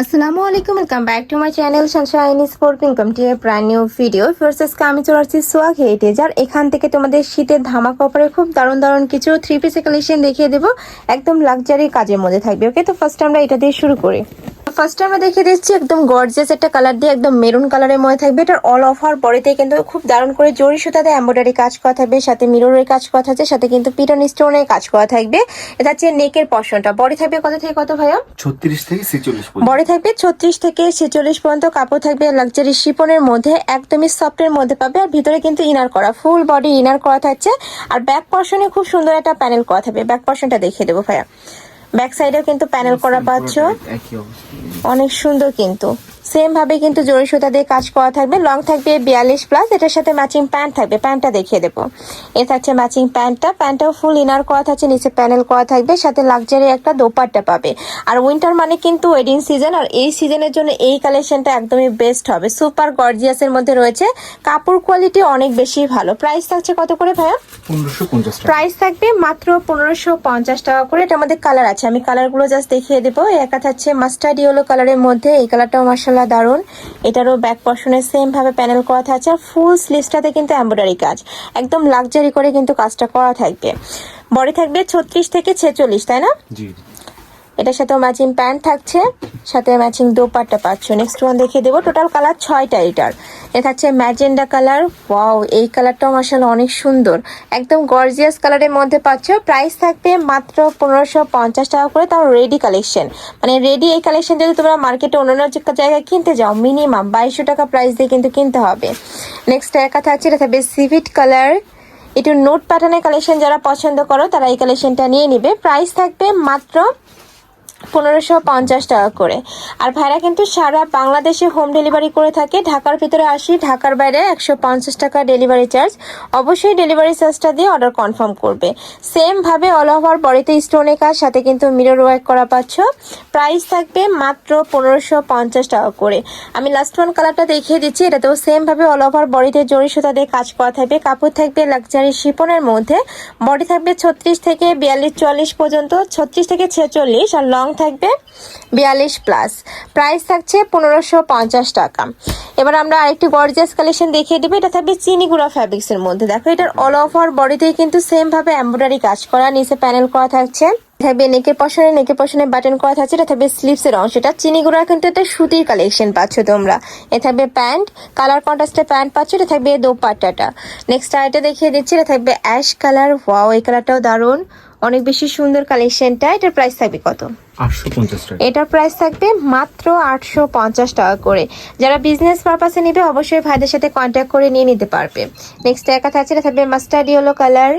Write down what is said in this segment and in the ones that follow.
আসসালামু আলাইকুম welcome back to my channel sunshine sport income T brand new video ফার্সেস আমি চলে আসছি সোয়াগ হেরিটেজ আর এখান থেকে তোমাদের শীতের ধামাকা অফারে খুব দারুণ দারুণ কিছু থ্রি পিসে কালেকশন দেখিয়ে দেবো। একদম লাক্সারি কাজের মধ্যে থাকবে ওকে তো ফার্স্ট আমরা এটা দিয়ে শুরু করি। ফার্স্ট আমরা দেখিয়ে দিচ্ছি একদম গর্জিয়াস একটা কালার দিয়ে একদম মেরুন কালারের মধ্যে থাকবে। এটার অল অফ ওভার বডিতে কিন্তু খুব দারুণ করে জরি সুতাতে এমব্রয়ডারি কাজ করা থাকবে সাথে মিররের কাজ করা থাকবে সাথে কিন্তু পিটন স্টোনের কাজ করা থাকবে। এটা হচ্ছে নেকের পশনটা বডি থাকবে কত থেকে কত ভাইয়া? ছত্রিশ থেকে ছেচল্লিশ পর্যন্ত। বডি থাকবে ছত্রিশ থেকে ছেচল্লিশ পর্যন্ত কাপড় থাকবে লাক্সারি শিপনের মধ্যে একদমই সফটের মধ্যে পাবে আর ভিতরে কিন্তু ইনার করা ফুল বডি ইনার করা থাকছে। আর ব্যাক পর্শনে খুব সুন্দর একটা প্যানেল করা থাকবে। ব্যাক পর্শনটা দেখিয়ে দেবো ভাইয়া। ব্যাক সাইডেও কিন্তু প্যানেল করা পাচ্ছ। অনেক সুন্দর কিন্তু। সেম ভাবে কিন্তু জরি সুতা দিয়ে কাজ করা থাকবে। লং থাকবে বিয়াল্লিশ প্লাস এটার সাথে ম্যাচিং প্যান্ট থাকবে। প্যান্টটা দেখিয়ে দেবো। এ থাকছে ম্যাচিং প্যান্টটা প্যান্টটাও ফুল ইনার করা থাকছে নিচে প্যানেল করা থাকবে। সাথে লাক্সারি একটা দোপাট্টা পাবে। আর উইন্টার মানে কিন্তু ওয়েডিং সিজন আর এই সিজনের জন্য এই কালেকশনটা একদমই বেস্ট হবে। সুপার গর্জিয়াসের মধ্যে রয়েছে। কাপড় কোয়ালিটি অনেক বেশি ভালো। প্রাইস থাকছে কত করে ভাইয়া? প্রাইস থাকবে মাত্র পনেরোশো পঞ্চাশ টাকা করে। এটার মধ্যে কালার আছে। আমি কালারগুলো জাস্ট দেখিয়ে দেবো। একা থাকছে মাস্টার্ড ইয়েলো কালারের মধ্যে। এই কালারটাও মার্শাল্লাহ দারুণ। এটারও ব্যাক পশনে সেম ভাবে প্যানেল করা থাকছে আর ফুল স্লিভসটাতে কিন্তু এম্ব্রয়ডারি কাজ। একদম লাক্সারি করে কিন্তু কাজটা করা থাকবে। বডি থাকবে ছত্রিশ থেকে ছেচল্লিশ, তাই না? জি। এটার সাথে ম্যাচিং প্যান্ট থাকছে, সাথে ম্যাচিং দোপাট্টা পাচ্ছ। নেক্সট ওয়ান দেখিয়ে দেবো টোটাল কালার ছয়টা এটার। এ থাকছে ম্যাজেন্ডা কালার ওয়াও এই কালারটাও মাসাল অনেক সুন্দর। একদম গর্জিয়াস কালারের মধ্যে পাচ্ছ। প্রাইস থাকবে মাত্র পনেরোশো পঞ্চাশ টাকা করে, তাও রেডি কালেকশন মানে রেডি এই কালেকশন যদি তোমরা মার্কেটে অন্যান্য জায়গায় কিনতে যাও মিনিমাম বাইশশো টাকা প্রাইস দিয়ে কিন্তু কিনতে হবে। নেক্সট একা থাকছে, এটা থাকবে সিভিট কালার একটু নোট প্যাটার্নের কালেকশন যারা পছন্দ করো, তারা এই কালেকশনটা নিয়ে নিবে। প্রাইস থাকবে মাত্র পনেরোশো পঞ্চাশ টাকা করে। আর ভাইরা কিন্তু সারা বাংলাদেশে হোম ডেলিভারি করে থাকে। ঢাকার ভিতরে আসি, ঢাকার বাইরে একশো পঞ্চাশ টাকা ডেলিভারি চার্জ অবশ্যই ডেলিভারি চার্জটা দিয়ে অর্ডার কনফার্ম করবে। সেমভাবে অল ওভার বডিতে স্টোনে কাজ, সাথে কিন্তু মিরর ওয়ার্ক করা পাচ্ছ। প্রাইস থাকবে মাত্র পনেরোশো পঞ্চাশ টাকা করে। আমি লাস্ট ওয়ান কালারটা দেখিয়ে দিচ্ছি। এটাতেও সেম ভাবে অল ওভার বডিতে জরি সুতা দিয়ে কাজ করা থাকবে। কাপড় থাকবে লাক্সারি শিপনের মধ্যে। বডি থাকবে ছত্রিশ থেকে বিয়াল্লিশ চুয়াল্লিশ পর্যন্ত, ছত্রিশ থেকে ছেচল্লিশ। আর লং থাকবে? বিয়াল্লিশ প্লাস প্রাইস থাকছে পনেরোশো পঞ্চাশ টাকা। এবার আমরা আরেকটি গর্জিয়াস কালেকশন দেখিয়ে দেবো। এটা থাকবে চিনিগুড়া ফ্যাব্রিক্সের মধ্যে। দেখো, এটার অল ওভার বডিতেই কিন্তু সেম ভাবে এমব্রয়ডারি কাজ করা, নিচে প্যানেল করা থাকছে। থাকবে নেকের পশনে নেকের পশনে বাটন করা থাকছে। এটা থাকবে স্লিভসের অংশটা চিনিগুড়া কিন্তু একটা সুতির কালেকশন পাচ্ছ তোমরা। এ থাকবে প্যান্ট কালার কন্ট্রাস্টের প্যান্ট পাচ্ছ। এটা থাকবে দোপাট্টাটা। নেক্সট আরেকটা দেখিয়ে দিচ্ছি। এটা থাকবে অ্যাশ কালার ওয়াও এই কালারটাও দারুণ। অনেক বেশি সুন্দর কালেকশনটা এটার প্রাইস থাকবে কত? এটার প্রাইস থাকবে মাত্র আটশো পঞ্চাশ টাকা করে। যারা বিজনেস পারপাসে নেবে অবশ্যই ভাইদের সাথে কন্ট্যাক্ট করে নিয়ে নিতে পারবে। নেক্সট একা থাকছে থাকবে মাস্টার্ড ইয়েলো কালার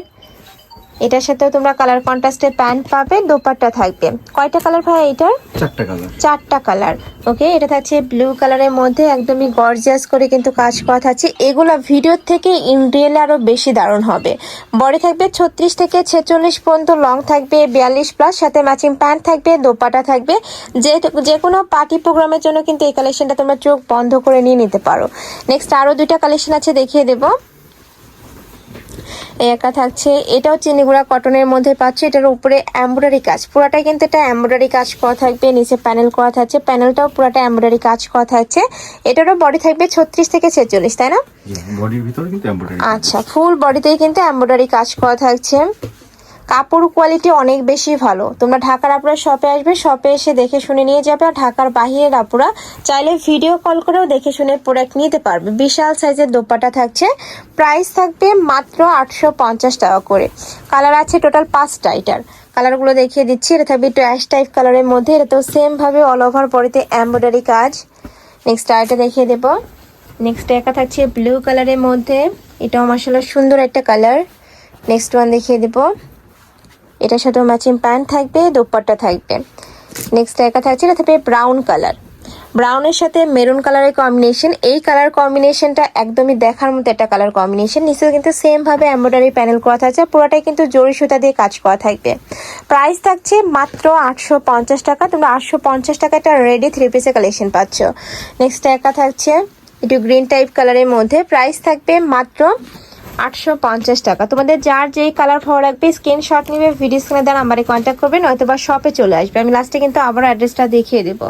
এটার সাথেও তোমরা কালার কন্ট্রাস্টের প্যান্ট পাবে দোপাট্টা থাকবে। কয়টা কালার ভাই এটার? চারটা কালার চারটা কালার ওকে এটা থাকছে ব্লু কালারের মধ্যে একদমই গর্জিয়াস করে কিন্তু কাজ করা থাকছে এগুলো ভিডিওর থেকে ইন রিয়েল আরও বেশি দারুণ হবে। বডি থাকবে ছত্রিশ থেকে ছেচল্লিশ পর্যন্ত লং থাকবে বিয়াল্লিশ প্লাস সাথে ম্যাচিং প্যান্ট থাকবে দোপাটা থাকবে। যে যে কোনো পার্টি প্রোগ্রামের জন্য কিন্তু এই কালেকশনটা তোমরা চোখ বন্ধ করে নিয়ে নিতে পারো। নেক্সট আরও দুইটা কালেকশন আছে দেখিয়ে দেবো। একা থাকছে। এটাও চিনিগুড়া কটনের মধ্যে পাচ্ছে। এটার উপরে এমব্রয়ডারি কাজ। পুরাটাই কিন্তু এটা এমব্রয়ডারি কাজ করা থাকবে। নিচে প্যানেল করা থাকছে। প্যানেলটাও পুরাটা এমব্রয়ডারি কাজ করা থাকছে। এটারও বডি থাকবে ছত্রিশ থেকে ছেচল্লিশ তাই না? বডির ভিতরে কিন্তু আচ্ছা ফুল বডিতেই কিন্তু এমব্রয়ডারি কাজ করা থাকছে। কাপড় কোয়ালিটি অনেক বেশি ভালো। তোমরা ঢাকার আপুরা শপে আসবে শপে এসে দেখে শুনে নিয়ে যাবে আর ঢাকার বাহিরের আপুরা চাইলে ভিডিও কল করেও দেখে শুনে প্রোডাক্ট নিতে পারবে। বিশাল সাইজের দোপাটা থাকছে। প্রাইস থাকবে মাত্র আটশো পঞ্চাশ টাকা করে। কালার আছে টোটাল পাঁচটা এটার। কালারগুলো দেখিয়ে দিচ্ছি। এটা থাকবে একটু অ্যাশ টাইপ কালারের মধ্যে। এটা তো সেম ভাবে অল ওভার পরেতে এমব্রয়ডারি কাজ। নেক্সট আরেকটা দেখিয়ে দেবো। নেক্সট একা থাকছে ব্লু কালারের মধ্যে। এটাও মাসাল্লাহ সুন্দর একটা কালার নেক্সট ওয়ান দেখিয়ে দেবো। এটার সাথেও ম্যাচিং প্যান্ট থাকবে, দোপাট্টা থাকবে। নেক্সট একা থাকছে এটা থাকবে ব্রাউন কালার ব্রাউনের সাথে মেরুন কালারের কম্বিনেশন এই কালার কম্বিনেশনটা একদমই দেখার মতো একটা কালার কম্বিনেশন নিচে কিন্তু সেম ভাবে এমব্রয়ডারি প্যানেল করা থাকছে পুরোটাই কিন্তু জরি সুতা দিয়ে কাজ করা থাকবে। প্রাইস থাকছে মাত্র আটশো পঞ্চাশ টাকা, তোমরা আটশো পঞ্চাশ টাকা একটা রেডি থ্রি পিসের কালেকশন পাচ্ছ। নেক্সট একা থাকছে একটু গ্রিন টাইপ কালারের মধ্যে। প্রাইস থাকবে মাত্র আটশো পঞ্চাশ টাকা। তোমাদের যার যেই কালার ভালো লাগবে স্ক্রিনশট নিবে ভিডিও স্ক্রিনে দেন নাম্বারে কন্ট্যাক্ট করবে নয়তো বা শপে চলে আসবে। আমি লাস্টে কিন্তু আবার অ্যাড্রেসটা দেখিয়ে দেবো।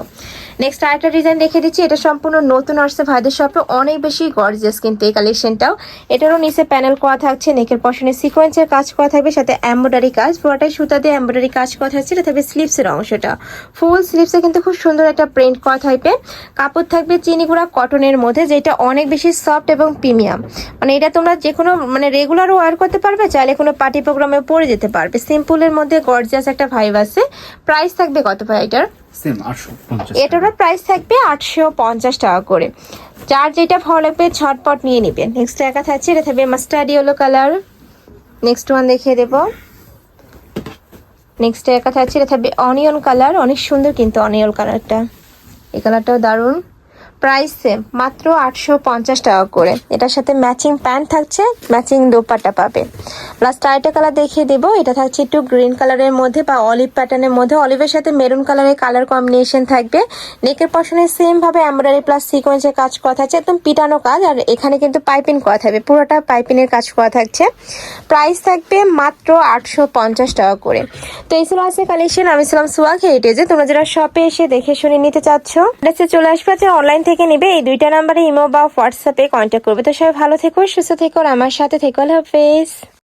নেক্সট আরেকটা ডিজাইন দেখে দিচ্ছি। এটা সম্পূর্ণ নতুন আসছে ভাইদের শপে অনেক বেশি গর্জিয়াস কিন্তু এই কালেকশনটাও এটারও নিচে প্যানেল করা থাকছে নেকের পশনে সিকোয়েন্সের কাজ করা থাকবে, সাথে এমব্রয়ডারি কাজ। পুরোটাই সুতা দিয়ে এমব্রয়ডারি কাজ করা থাকছে। এটা থাকবে স্লিপসের অংশটা। ফুল স্লিপসে কিন্তু খুব সুন্দর একটা প্রিন্ট করা থাকবে। কাপড় থাকবে চিনিগুড়া কটনের মধ্যে, যেটা অনেক বেশি সফট এবং প্রিমিয়াম মানে এটা তোমরা যে কোনো মানে রেগুলারও ওয়ার করতে পারবে, চাইলে কোনো পার্টি প্রোগ্রামে পরে যেতে পারবে। সিম্পলের মধ্যে গর্জিয়াস একটা ভাইব আছে। প্রাইস থাকবে কত ভাই এটার? সেম এটারও প্রাইস থাকবে আটশো পঞ্চাশ টাকা করে। যার যেটা ভালো লাগবে ঝটপট নিয়ে নেবেন নেক্সট একা থাকছে এটা থাকবে mustard yellow colour next one দেখিয়ে দেবো। নেক্সট একা থাকছে এটা থাকবে অনিয়ন কালার অনেক সুন্দর কিন্তু অনিয়ন কালারটা এই কালারটাও দারুণ। প্রাইস মাত্র আটশো পঞ্চাশ টাকা করে। এটার সাথে ম্যাচিং প্যান্ট থাকছে, ম্যাচিং দোপাট্টা পাবে। লাস্ট আরেকটা কালার দেখিয়ে দেবো, এটা থাকছে একটু গ্রিন কালারের মধ্যে বা অলিভ প্যাটার্নের মধ্যে। অলিভের সাথে মেরুন কালারের কালার কম্বিনেশন থাকবে। নেকের পশনে সেম ভাবে প্লাস সিকোয়েন্সের কাজ করা থাকছে, একদম পিটানো কাজ। আর এখানে কিন্তু পাইপিং করা থাকবে, পুরোটা পাইপিংয়ের কাজ করা থাকছে। প্রাইস থাকবে মাত্র আটশো পঞ্চাশ টাকা করে। তো এই ছিল আছে কালেকশন আমি ছিলাম সোয়াগ হেরিটেজে তোমরা যারা শপে এসে দেখে শুনে নিতে চাচ্ছ চলে আসবে অনলাইন থেকে নিবে, এই দুইটা নাম্বারে ইমো বা হোয়াটসঅ্যাপে কন্ট্যাক্ট করবে। তো সবাই ভালো থেকো, সুস্থ থেকো আমার সাথে থেকো, আল্লাহ হাফেজ।